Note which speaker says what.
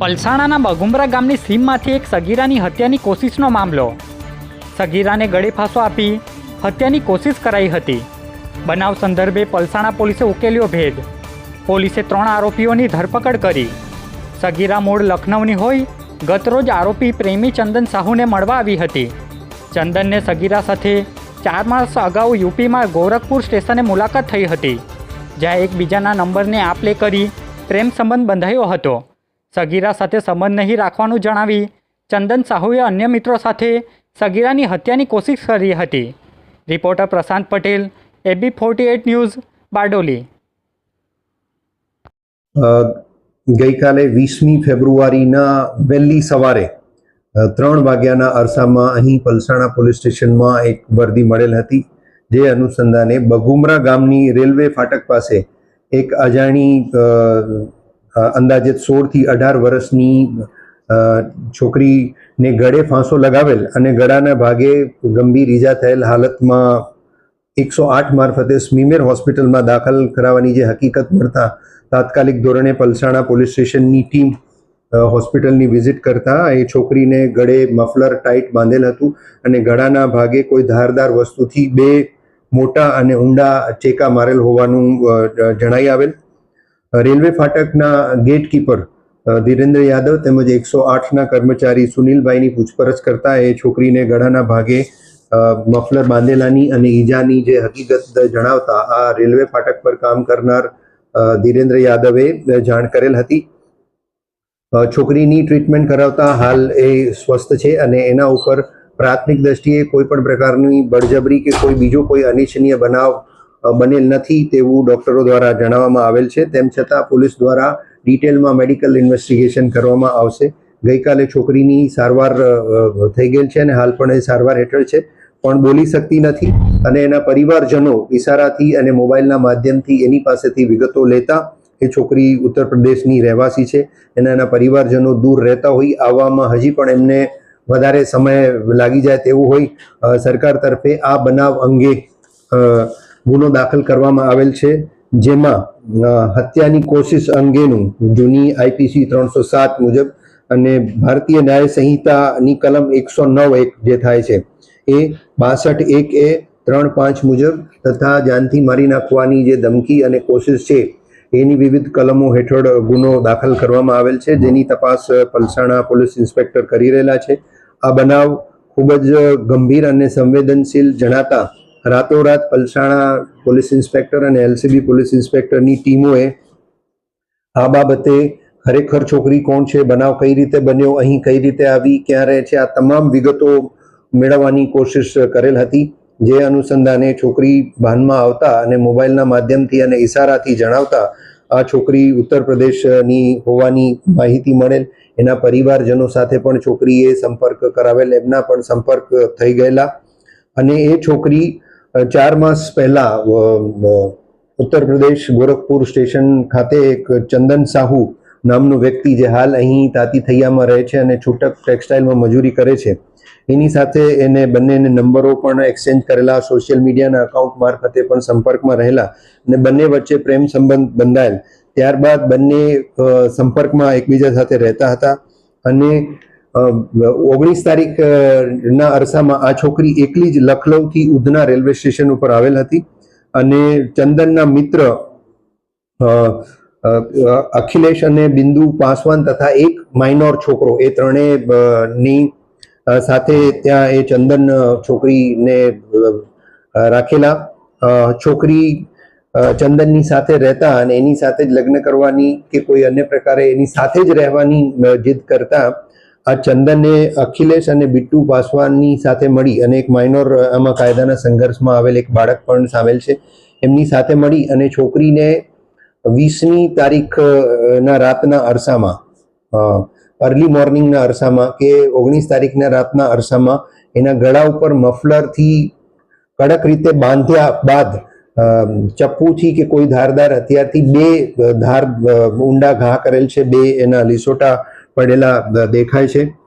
Speaker 1: પલસાણાના બગુમરા ગામની સીમમાંથી એક સગીરાની હત્યાની કોશિશનો મામલો. સગીરાને ગળે ફાંસો આપી હત્યાની કોશિશ કરાઈ હતી. બનાવ સંદર્ભે પલસાણા પોલીસે ઉકેલ્યો ભેદ. પોલીસે ત્રણ આરોપીઓની ધરપકડ કરી. સગીરા મૂળ લખનૌની હોય, ગતરોજ આરોપી પ્રેમી ચંદન સાહુને મળવા આવી હતી. ચંદનને સગીરા સાથે ચાર માસ અગાઉ યુપીમાં ગોરખપુર સ્ટેશને મુલાકાત થઈ હતી, જ્યાં એકબીજાના નંબરને આપલે કરી પ્રેમ સંબંધ બંધાયો હતો. સગીરા સાથે સંબંધ નહીં રાખવાનું જણાવી ચંદન સાહુએ અન્ય મિત્રો સાથે સગીરાની હત્યાની કોશિશ કરી હતી. Reporter Prashant Patel, AB forty eight news, Bardoli.
Speaker 2: ગઈકાલે વીસમી ફેબ્રુઆરીના વહેલી સવારે ત્રણ વાગ્યાના અરસામાં અહીં પલસાણા પોલીસ સ્ટેશનમાં એક વર્દી મળેલ હતી, જે અનુસંધાને બગુમરા ગામની રેલવે ફાટક પાસે એક અજાણી અ, અ, અંદાજે સોળથી અઢાર વર્ષની છોકરીને ગળે ફાંસો લગાવેલ અને ગળાના ભાગે ગંભીર ઈજા થયેલ હાલતમાં એકસો આઠ મારફતે સ્મીમેર હોસ્પિટલમાં દાખલ કરાવવાની જે હકીકત મળતા તાત્કાલિક ધોરણે પલસાણા પોલીસ સ્ટેશનની ટીમ હોસ્પિટલની વિઝિટ કરતા એ છોકરીને ગળે મફલર ટાઈટ બાંધેલ હતું અને ગળાના ભાગે કોઈ ધારદાર વસ્તુથી બે મોટા અને ઊંડા ચેકા મારેલ હોવાનું જણાઈ આવેલ. રેલવે ફાટકના ગેટકીપર ધીરેન્દ્ર યાદવ તેમજ એકસો આઠના કર્મચારી સુનિલભાઈની પૂછપરછ કરતા એ છોકરીને ગળાના ભાગે મફલર બાંધેલાની અને ઈજાની જે હકીકત જણાવતા આ રેલવે ફાટક પર કામ કરનાર ધીરેન્દ્ર યાદવે જાણ કરેલ હતી. છોકરીની ટ્રીટમેન્ટ કરાવતા હાલ એ સ્વસ્થ છે અને એના ઉપર પ્રાથમિક દ્રષ્ટિએ કોઈ પણ પ્રકારની બળજબરી કે કોઈ બીજો કોઈ અનિચ્છનીય બનાવ બનેલ નથી તેવું ડોક્ટરો દ્વારા જણાવવામાં આવેલ છે. તેમ છતાં પોલીસ દ્વારા ડિટેલમાં મેડિકલ ઇન્વેસ્ટિગેશન કરવામાં આવશે. ગઈકાલે છોકરીની સારવાર થઈ ગયેલ છે અને હાલ પણ એ સારવાર હેઠળ છે. પણ બોલી શકતી નથી અને એના પરિવારજનો ઇશારાથી અને મોબાઈલના માધ્યમથી એની પાસેથી વિગતો લેતા એ છોકરી ઉત્તર પ્રદેશની રહેવાસી છે. અને એના પરિવારજનો દૂર રહેતા હોય આવવામાં હજી પણ એમને વધારે સમય લાગી જાય તેવું હોય. સરકાર તરફે આ બનાવ અંગે ગુનો દાખલ કરવામાં આવેલ છે, જેમાં હત્યાની કોશિશ અંગેનું જૂની આઈપીસી ત્રણસો સાત મુજબ અને ભારતીય ન્યાય સંહિતાની કલમ એકસો નવ એક જે થાય છે, એ બાસઠ એક એ ત્રણ પાંચ મુજબ તથા જાનથી મારી નાખવાની જે ધમકી અને કોશિશ છે, એની વિવિધ કલમો હેઠળ ગુનો દાખલ કરવામાં આવેલ છે, જેની તપાસ પલસાણા પોલીસ ઇન્સ્પેક્ટર કરી રહેલા છે. આ બનાવ ખૂબ જ ગંભીર અને સંવેદનશીલ જણાતા રાતોરાત પલસાણા પોલીસ ઇન્સ્પેક્ટર અને એલસીબી પોલીસ ઇન્સ્પેક્ટરની ટીમોએ આ બાબતે ખરેખર છોકરી કોણ છે, બનાવ કઈ રીતે બન્યો, અહીં કઈ રીતે આવી ક્યાં રહે છે, આ તમામ વિગતો મેળવવાની કોશિશ કરેલ હતી. જે અનુસંધાને છોકરી ભાનમાં આવતા અને મોબાઈલના માધ્યમથી અને ઈશારાથી જણાવતા આ છોકરી ઉત્તર પ્રદેશની હોવાની માહિતી મળેલ. એના પરિવારજનો સાથે પણ છોકરીએ સંપર્ક કરાવેલ. એમના પણ સંપર્ક થઈ ગયેલા. અને એ છોકરી ચાર માસ પહેલા ઉત્તર પ્રદેશ ગોરખપુર સ્ટેશન ખાતે એક ચંદન સાહુ નામનું વ્યક્તિ જે હાલ અહીં તાતી થૈયામાં રહે છે અને છૂટક ટેક્સટાઇલમાં મજૂરી કરે છે. એની સાથે એને બંનેને નંબરો પણ એક્સચેન્જ કરેલા, સોશિયલ મીડિયાના અકાઉન્ટ મારફતે પણ સંપર્કમાં રહેલા અને બંને વચ્ચે પ્રેમ સંબંધ બંધાયેલ. ત્યારબાદ બંને સંપર્કમાં એકબીજા સાથે રહેતા હતા અને ઓગણીસ તારીખ ના અરસામાં આ છોકરી એકલી જ લખનૌથી ઉધના રેલવે સ્ટેશન ઉપર આવેલ હતી અને ચંદનના મિત્ર અખિલેશ અને બિંદુ પાસવાન તથા એક માઇનોર છોકરો, એ ત્રણેયની સાથે ત્યાં એ ચંદન છોકરીને રાખેલા. છોકરી ચંદનની સાથે રહેતા અને એની સાથે જ લગ્ન કરવાની કે કોઈ અન્ય પ્રકારે એની સાથે જ રહેવાની જીદ કરતા આ ચંદને અખિલેશ અને બિટ્ટુ પાસવાનની સાથે મળી અને એક માઇનોર આમાં કાયદાના સંઘર્ષમાં આવેલ એક બાળક પણ સામેલ છે. એમની સાથે મળી અને છોકરીને વીસમી તારીખના રાતના અરસામાં અર્લી મોર્નિંગના અરસામાં કે ઓગણીસ તારીખના રાતના અરસામાં એના ગળા ઉપર મફલરથી કડક રીતે બાંધ્યા બાદ ચપ્પુથી કે કોઈ ધારદાર હથિયારથી બે ધાર ઊંડા ઘા કરેલ છે. બે એના લીસોટા પડેલા દેખાય છે.